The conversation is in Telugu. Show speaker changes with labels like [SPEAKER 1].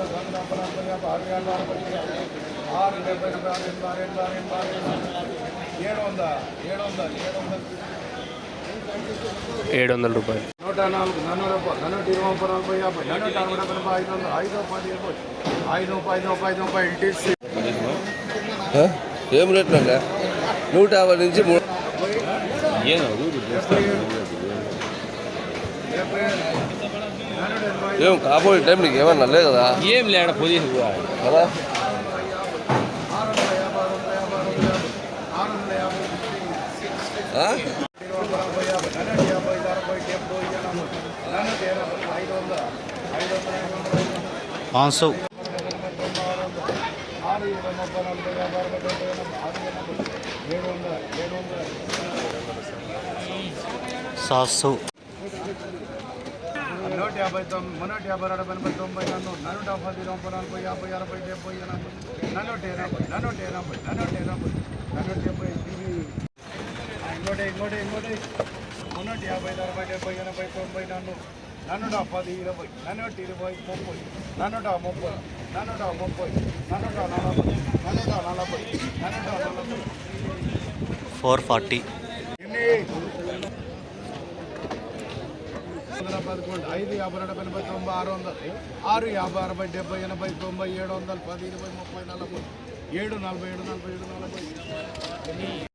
[SPEAKER 1] వందల వంద నలభై నలభై యాభై ఆరు యాభై అరవై ఆరు డెబ్బై ఎనభై ఆరు ఎనభై ఆరు ఎనభై ఆరు ఎనభై ఆరు ఎనభై ఆరు ఏడు వంద ఏడు వందలు ఏడు వందలు
[SPEAKER 2] ఏడు వందల రూపాయలు
[SPEAKER 1] నూట నాలుగు నన్నూట నన్నూట ఇరవై ముప్పై నలభై యాభై నన్నూట అరవై డెబ్బై ఎనభై ఐదు వందలు ఐదు పది ఇరవై ఐదు ముప్పై ఐదు ముప్పై ఐదు ముప్పై ఎల్టీసీ
[SPEAKER 3] ఆ? ఏం రేట్లు అండి నూట యాభై నుంచి మూడు
[SPEAKER 1] డెబ్బై ఏడు డెబ్బై ఏడు నన్నూట ఎనభై
[SPEAKER 3] ఏం కాబోయే టైం నీకు ఏమన్నా లేదు? కదా
[SPEAKER 2] ఏం లేడ పొజిషన్
[SPEAKER 3] కదా?
[SPEAKER 2] పాంచ్
[SPEAKER 1] ఇరవై ముప్పై నలభై యాభై అరవై డెబ్బై ఎనభై ఆరు ఎనభై ఏడు వందల ఏడు వందల
[SPEAKER 2] సాత్ సో
[SPEAKER 1] నూట యాభై తొమ్మిది నూట యాభై రెండు ఎనభై తొంభై నన్ను నూట పది నలభై నలభై యాభై అరవై డెబ్బై ఎనభై నన్నూట ఎనభై నన్నూట ఎనభై నన్నూట ఎనభై నన్నూట డెబ్బై ఇంకోటి ఇంకోటి ఇంకోటి మున్నూట యాభై అరవై డెబ్బై ఎనభై తొంభై నన్ను నన్నూట పది ఇరవై నన్నూట ఇరవై ముప్పై నన్నూట ముప్పై నన్నూట ముప్పై నన్నూట నలభై నన్నూట నలభై నన్నూట నలభై
[SPEAKER 2] ఫోర్ ఫార్టీ
[SPEAKER 1] వందల పదకొండు ఐదు యాభై రెండు ఎనభై తొంభై ఆరు వందలు ఆరు యాభై అరవై డెబ్బై ఎనభై తొంభై ఏడు వందలు పది ఇరవై ముప్పై నలభై ఏడు నలభై ఏడు నలభై ఏడు నలభై.